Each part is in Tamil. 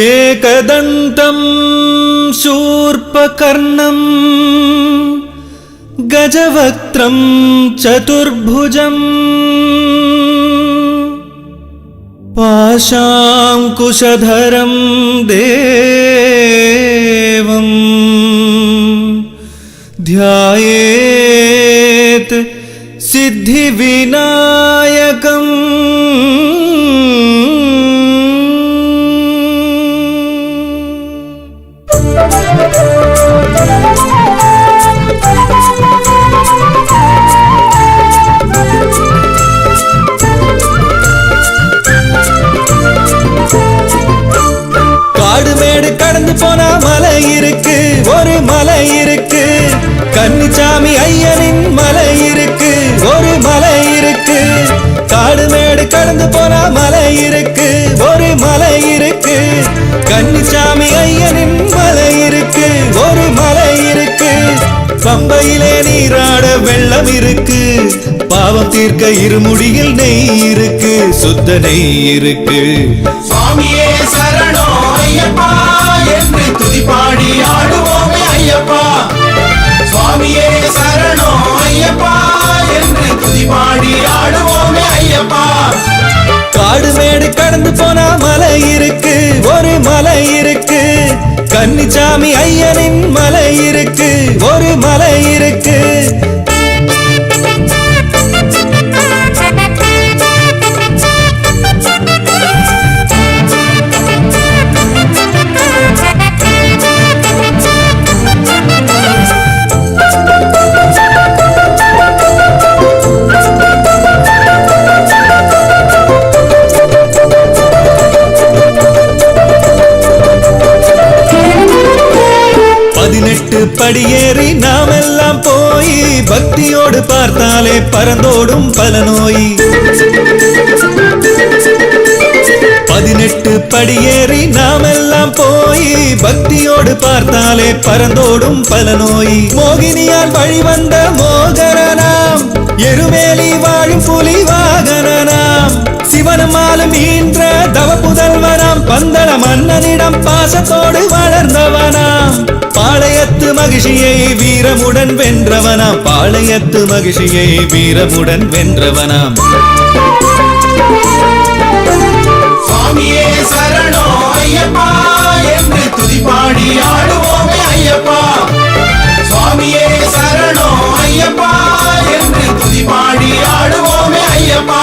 एकदन्तं शूर्पकर्णम् गजवक्त्रं चतुर्भुजम् पाशाङ्कुशधरं देवम् ध्यायेत् सिद्धिविनायकम् கடந்து போனா மலை இருக்கு ஒரு மலை இருக்கு. கன்னிச்சாமி ஐயனின் மலை இருக்கு ஒரு மலை இருக்கு. காடு மேடு கடந்து போனா மலை இருக்கு ஒரு மலை இருக்கு. கன்னிச்சாமி ஐயனின் மலை இருக்கு ஒரு மலை இருக்கு. பம்பையிலே நீராட வெள்ளம் இருக்கு பாவம் தீர்க்க இருமுடியில் நெய் இருக்கு சுத்த நெய் இருக்கு. சுவாமியே பாடி ஆடுவோமே ஐயப்பா. சுவாமியே சரணோ ஐயப்பா. என்று துதி பாடி ஆடுவோமே ஐயப்பா. காடு மேடு கடந்து போனா மலை இருக்கு. ஒரு மலை இருக்கு. கன்னிச்சாமி ஐயனின் மலை இருக்கு. ஒரு மலை இருக்கு. பறந்தோடும் பல நோய். பதினெட்டு படியேறி நாமெல்லாம் போய் பக்தியோடு பார்த்தாலே பறந்தோடும் பல நோய். மோகினியால் வழிவந்த மோகரனாம் எருமேலி வாழும் புலி வாகனனாம். சிவனமாலும் ஈன்ற தவ புதல்வனாம் பந்தள மன்னனிடம் பாசத்தோடு வளர்ந்தவனாம். மகிழ்ச்சியை வீரமுடன் வென்றவனாம் பாளையத்து மகிழ்ச்சியை வீரமுடன் வென்றவனாம் சுவாமியே சரணோ ஐயப்பா. என்று துதிப்பாடி ஆடுவோமே ஐயப்பா. சுவாமியே சரணோ ஐயப்பா. என்று துதிப்பாடி ஆடுவோமே ஐயப்பா.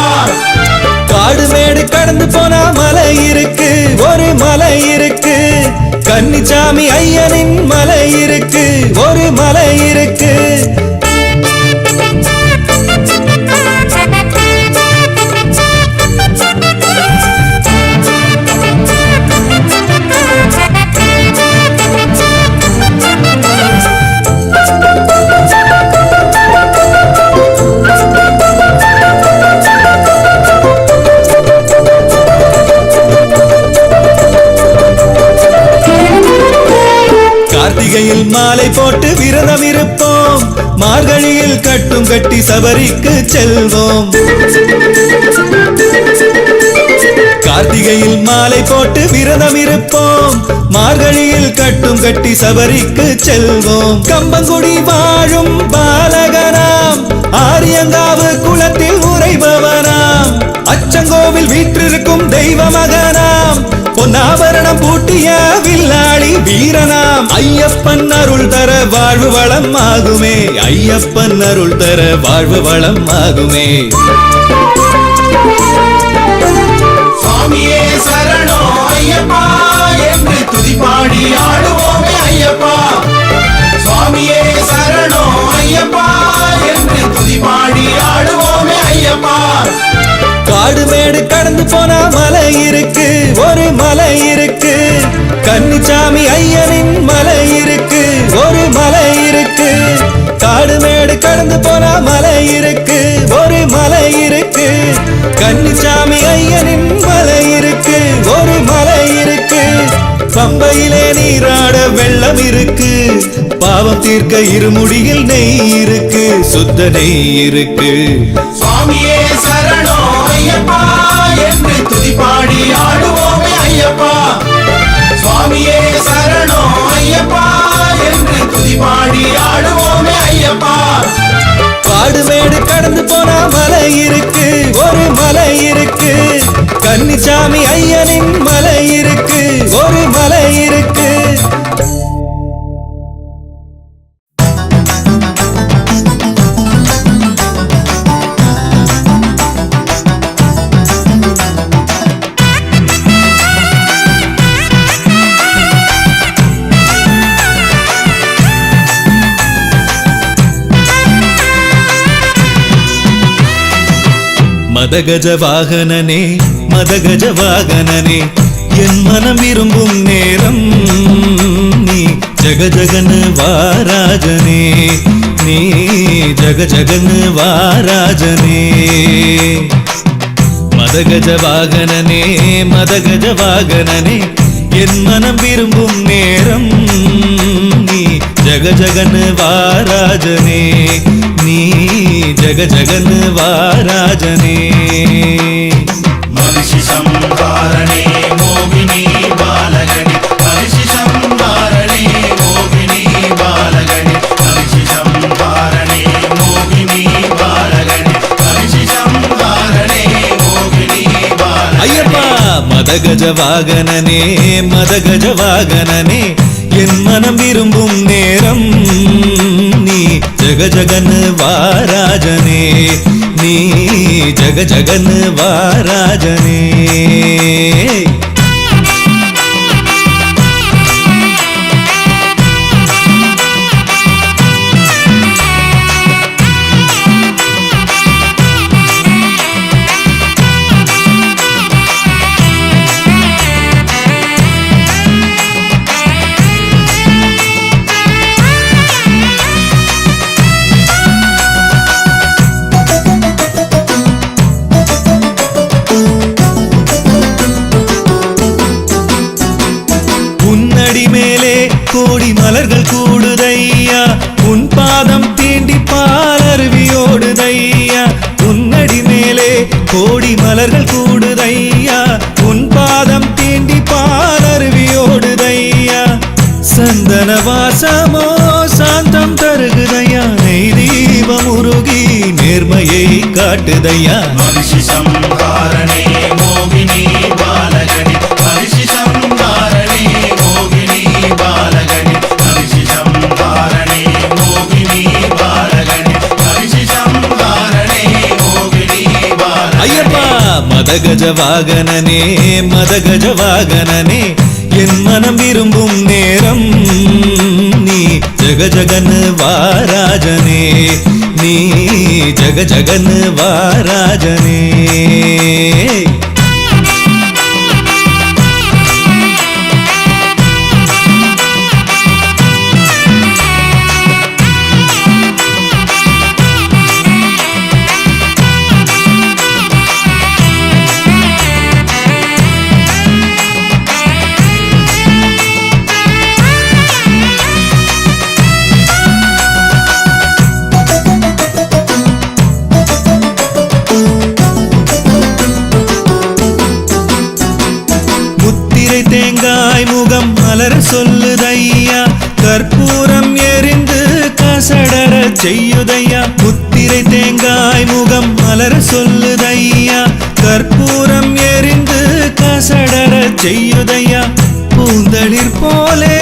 காடு மேடு கடந்து போனா மலை இருக்கு ஒரு மலை இருக்கு. கன்னிச்சாமி ஐயனின் மலை இருக்கு ஒரு மலை இருக்கு. மாலை போட்டு விரதம் இருப்போம். மார்கழியில் கட்டும் கட்டி சபரிக்கு செல்வோம். கார்த்திகையில் மாலை போட்டு விரதம் இருப்போம். மார்கழியில் கட்டும் கட்டி சபரிக்கு செல்வோம். கம்பங்குடி வாழும் பாலகனாம் ஆரியங்காவு குளத்தில் உறைபவனாம் அச்சங்கோவில் வீற்றிருக்கும் தெய்வ மகனாம் பொன்னாபரணம் பூட்டிய வில்லாளி வீரனாம். ஐயப்பன் அருள் தர வாழ்வு வளம் ஆகுமே. ஐயப்பன் அருள் தர வாழ்வு வளம் ஆகுமே. சுவாமியே சரணோ ஐயப்பா. என்று துதிப்பாடி ஆடுவோமே ஐயப்பா. சுவாமியே சரணோ ஐயப்பா. என்று துதிப்பாடி ஆடுவோமே இருக்கு ஒரு மலை இருக்கு. கன்னிச்சாமி ஐயனின் மலை இருக்கு ஒரு மலை இருக்கு. காடு மேடு கடந்து போனா மலை இருக்கு ஒரு மலை இருக்கு. கன்னிச்சாமி ஐயனின் மலை இருக்கு ஒரு மலை இருக்கு. பம்பையிலே நீராட வெள்ளம் இருக்கு பாவம் தீர்க்க இருமுடியில் நெய் இருக்கு சுத்த நெய் இருக்கு. மதகஜ வாகனனே மதகஜ வாகனனே என் மனம் விரும்பும் நேரம். நீ ஜகஜகன் வாராஜனே நீ ஜகஜகன் வாராஜனே. மதகஜ வாகனனே மதகஜ வாகனனே என் மனம் விரும்பும் நேரம். நீ ஜகஜகன் வாராஜனே. நீ ஜக ஜகன் வாராஜனே மகிஷி சம்ஹாரணே மோகினி பாலகணி மகிஷி சம்ஹாரணே மோகினி பாலகணி மகிஷி சம்ஹாரணே மோகினி பாலகணி மகிஷி சம்ஹாரணே மோகினி பாலகணி ஐயப்பா மதகஜ வாகனனே மதகஜ வாகனனே என் மனம் விரும்பும் நேரம் நீ ஜக ஜகன் வாராஜனே நீ ஜக ஜகன் வாராஜனே மலர்கள் கூடுதையா? உன் பாதம் தீண்டி பாலருவியோடுதையா சந்தன வாசமோ சாந்தம் தருகுதையா? நெய் தீபம் உருகி நேர்மையை காட்டுதையா? மதகஜ வாகனனே மதகஜ வாகனனே என் மனம் விரும்பும் நேரம் நீ ஜக ஜகன் வாராஜனே நீ ஜக ஜகன் வாராஜனே மலர சொல்லுதையா? கற்பூரம் எரிந்து கசடர செய்யுதையா? முத்திரை தேங்காய் முகம் மலர சொல்லுதையா? கற்பூரம் எரிந்து கசடர செய்யுதையா? பூந்தளிர் போலே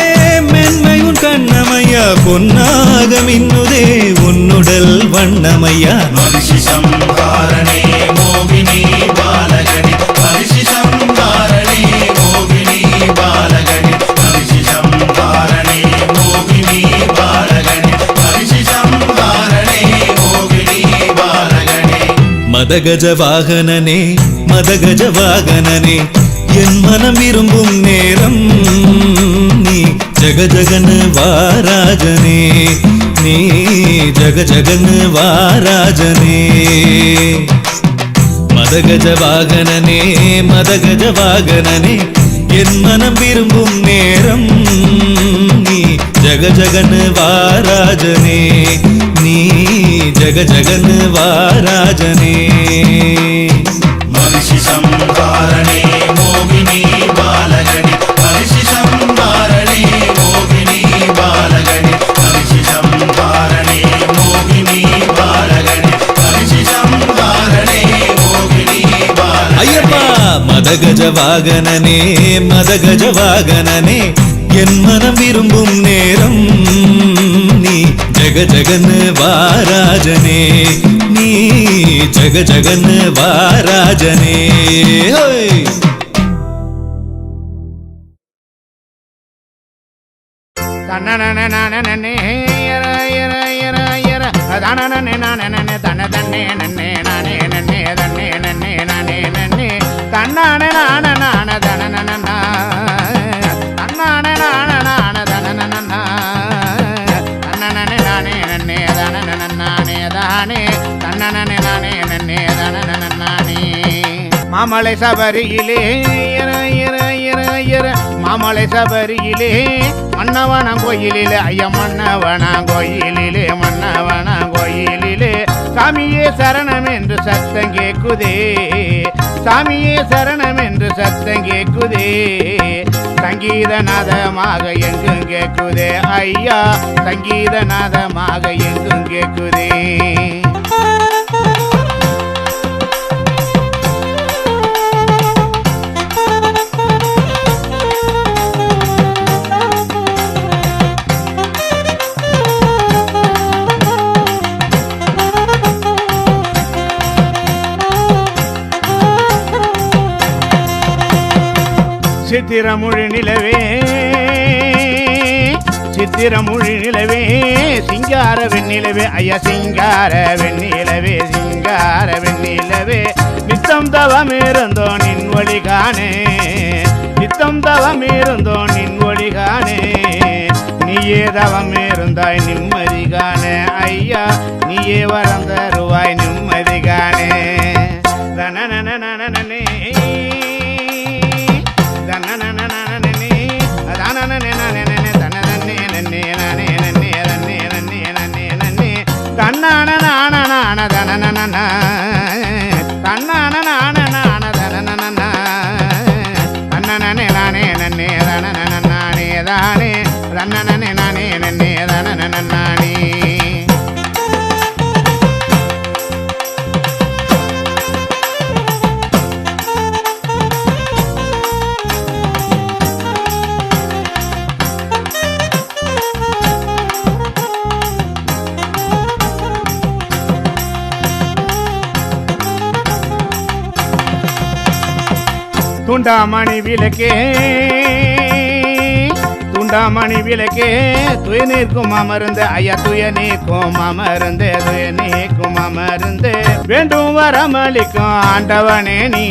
மென்மை உன் கண்ணமையா? பொன்னாக மின்னுதே உன்னுடல் வண்ணமையா? மகிஷி மதகஜ வாகனனே மதகஜ வாகனனே என் மனம் விரும்பும் நேரம். நீ ஜகஜகன் வாராஜனே நீ ஜகஜகன் வாராஜனே. மதகஜ வாகனனே மதகஜ வாகனனே என் மனம் விரும்பும் நேரம். நீ ஜகஜகன் வாராஜனே நீ ஜக ஜகன் வாராஜனே மகிஷி சம்ஹாரணே மோகினி பாலகணி மகிஷி சம்ஹாரணே மோகினி பாலகணி மகிஷி சம்ஹாரணே மோகினி பாலகணி மகிஷி சம்ஹாரணே மோகினி பாலகணி ஐயப்பா மத மதகஜ வாகனனே மதகஜ வாகனனே என் மனம் விரும்பும் நேரம் நீ ஜெக ஜெகன்னு வாராஜனே நீ ஜெக ஜெகன்னு மாமலை சபரியிலே மாமலை சபரியிலே மன்னவன கோயிலிலே ஐயா மன்னவன கோயிலிலே மன்னவன கோயிலிலே சாமியே சரணம் என்று சத்தம் கேக்குதே சாமியே சரணம் என்று சத்தம் கேக்குதே சங்கீதநாதமாக எங்கும் கேக்குதே ஐயா சங்கீதநாதமாக எங்கும் கேக்குதே சித்திரமொழி நிலவே சித்திரமொழி நிலவே சிங்கார வெண்ணிலவே ஐயா சிங்கார வெண்ணிலவே சிங்கார வெண்ணிலவே. நித்தம் தவம் இருந்தோ நின் ஒளி காணே நித்தம் தவம் இருந்தோ நின் ஒளி காணே நீயே தவம் இருந்தாய் நிம்மதி காணே ஐயா நீயே வரம் தருவாய் நிம்மதி காணே தனனனனனனனே. நானே தன்னானனானனான தனனனன. தன்னனனே நானே நன்னே தனனனனானே தானே. துண்டாமணி விளக்கே துண்டாமணி விளக்கே துய நீர்க்கும் அமர்ந்து ஐயா துய நீக்கும் அமர்ந்து துய நீக்கும் அமர்ந்து. வேண்டும் வரமளிக்கும் ஆண்டவனே நீ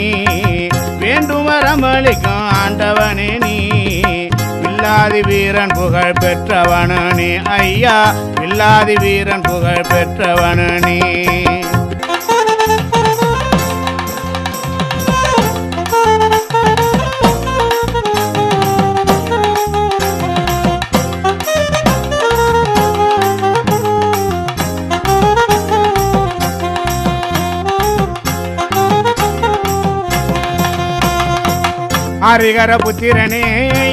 வேண்டும் வரமளிக்கும் ஆண்டவனே நீ. வில்லாதி வீரன் புகழ் பெற்றவனு நீ ஐயா வில்லாதி வீரன் புகழ் பெற்றவனு ஹரிகர புத்திரனே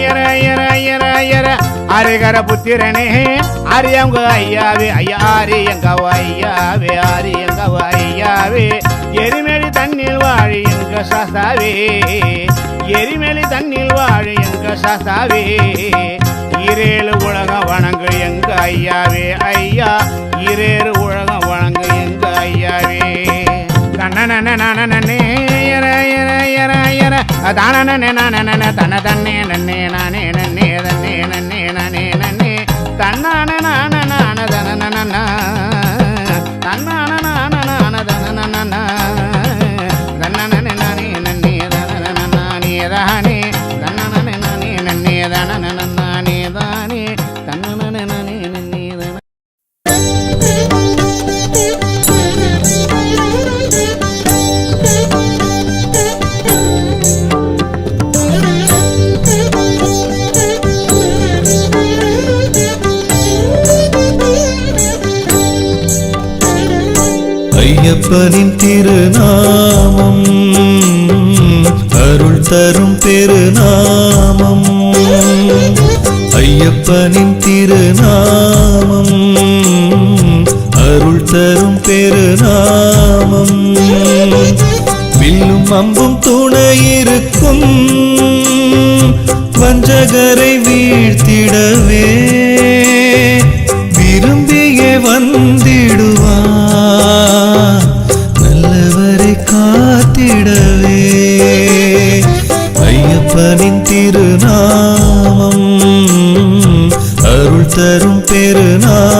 எர எர எர எர. ஹரிகர புத்திரனே அரியங்க ஐயாவே ஐயா அரியங்க ஐயாவே ஆரி அரியங்க ஐயாவே. எரிமேலி தண்ணில் வாழி எங்க சாஸ்தாவே எரிமேலி தண்ணில் வாழி எங்க சாஸ்தாவே தன தன்னே நன்னே நானே ஐயப்பனின் திருநாமம். அருள் தரும் பெருநாமம். ஐயப்பனின் திருநாமம். அருள் தரும் பெருநாமம். வில்லும் அம்பும் துணையிருக்கும் வஞ்சகரை வீழ்த்திடவே. விரும்பிய வந்தி தரும் பெருநாமம்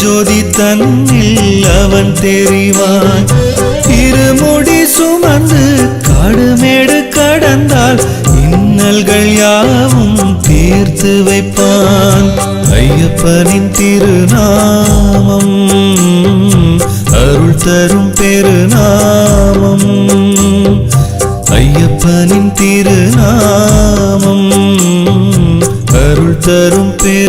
ஜோதி தன்னில் அவன் தெரிவான். இருமுடி சுமந்து காடுமேடு கடந்தால் இன்னல்கள் யாவும் தீர்த்து வைப்பான். ஐயப்பனின் திருநாமம் அருள் தரும் பெருநாமம். ஐயப்பனின் திருநாமம் அருள் தரும் பெரு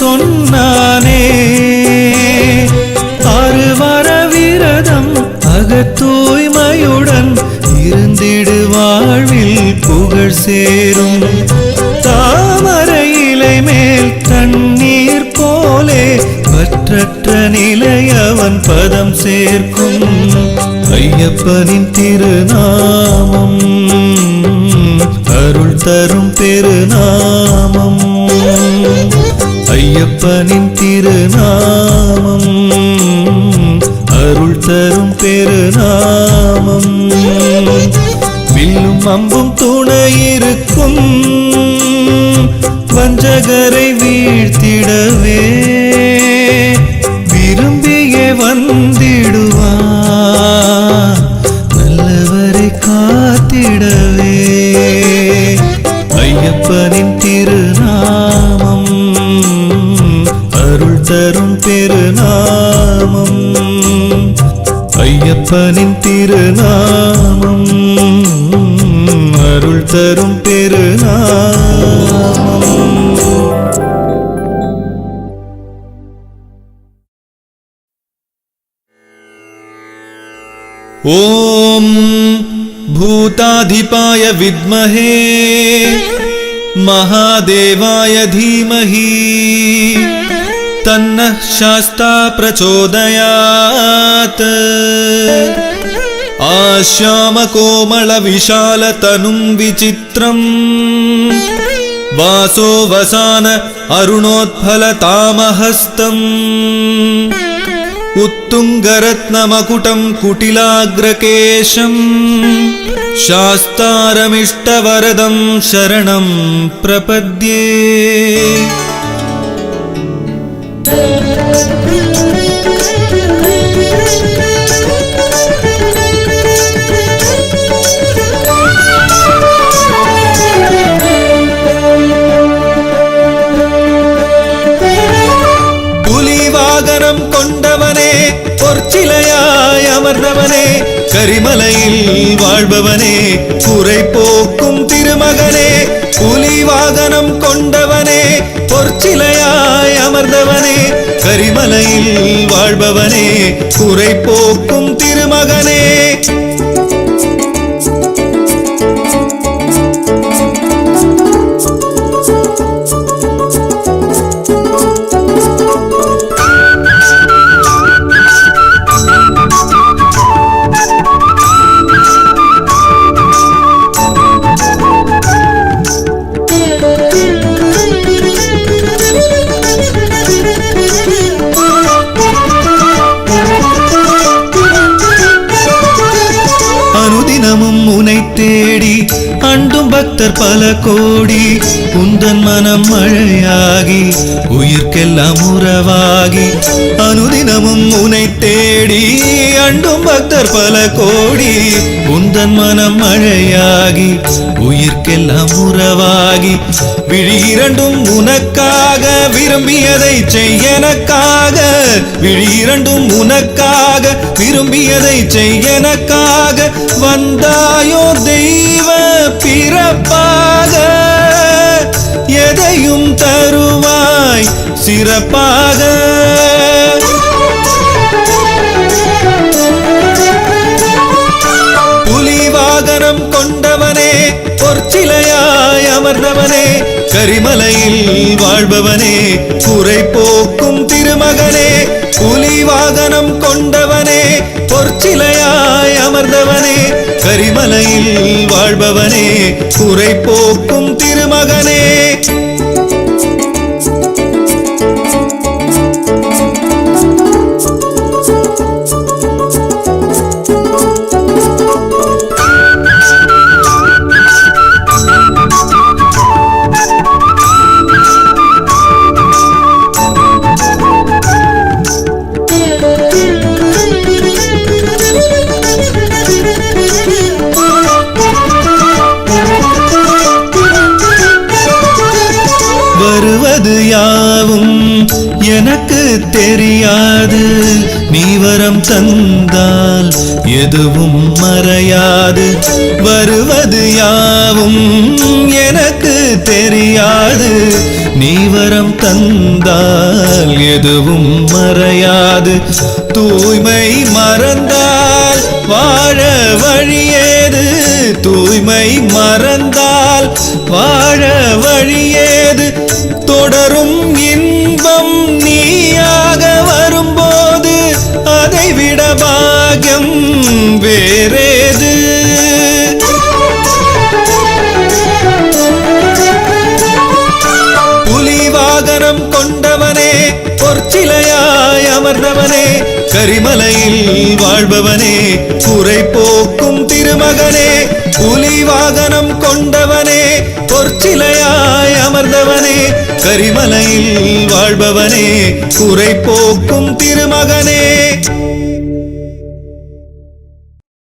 சொன்னானே. ஆறு வார விரதம் அகத்தூய்மையுடன் இருந்திடு வாழ்வில் புகழ் சேரும். தாமரை இலை மேல் தண்ணீர் போலே பற்றற்ற நிலை அவன் பதம் சேர்க்கும். ஐயப்பனின் திருநாமம் அருள் தரும் பெருநாள் இறைவனின் திருநாமம். அருள் தரும் பெருநாமம். வில்லும் அம்பும் துணையிருக்கும். வஞ்சகரை வீழ்த்திடவே ஐயப்பனின் திருநாமம் அருள் தரும் பெருநாமம் ॐ भूताधिपाय विद्महे महादेवाय धीमहि तन्नः शास्ता प्रचोदयात्। आश्यामकोमलविशालतनुं विचित्रम् वासो वसान अरुणोत्फलतामहस्तम् उत्तुङ्गरत्नमकुटं कुटिलाग्रकेशम्। शास्तारमिष्टवरदं शरणं प्रपद्ये பொற்சிலையாய் அமர்ந்தவனே கரிமலையில் வாழ்பவனே குறை போக்கும் திருமகனே புலி வாகனம் கொண்டவனே பொற்சிலையாய் அமர்ந்தவனே கரிமலையில் வாழ்பவனே குறை போக்கும் திருமகனே. கோடி உந்தன் மனம் மழையாகி உயிர்க்கெல்லாம் உறவாகி அனுதினமும் உனை தேடி அண்டும் பக்தர் பல கோடி உந்தன் மனம் மழையாகி உயிர்க்கெல்லாம் உறவாகி விழி இரண்டும் உனக்காக விரும்பியதை செய்யனக்காக விழி இரண்டும் உனக்காக விரும்பியதை செய்யனக்காக வந்தாயோ தெய்வம் சிறப்பாக. புலிவாகனம் கொண்டவனே பொற்சிலையாய் அமர்ந்தவனே கரிமலையில் வாழ்பவனே குறை போக்கும் திருமகனே புலிவாகனம் கொண்டவனே பொற்சிலையாய் அமர்ந்தவனே கரிமலையில் வாழ்பவனே குறை போக்கும் திருமகனே. தந்தால் எதுவும் மறையாது. தூய்மை மறந்தால் வாழ வழியேது. தூய்மை மறந்தால் வாழ வழியேது. தொடரும் இன் அமர்ந்தவனே கரிமலையில் வாழ்பவனே குறை போக்கும் திருமகனே புலி வாகனம் கொண்டவனே பொற்சிலையாய் அமர்ந்தவனே கரிமலையில் வாழ்பவனே குறை போக்கும் திருமகனே.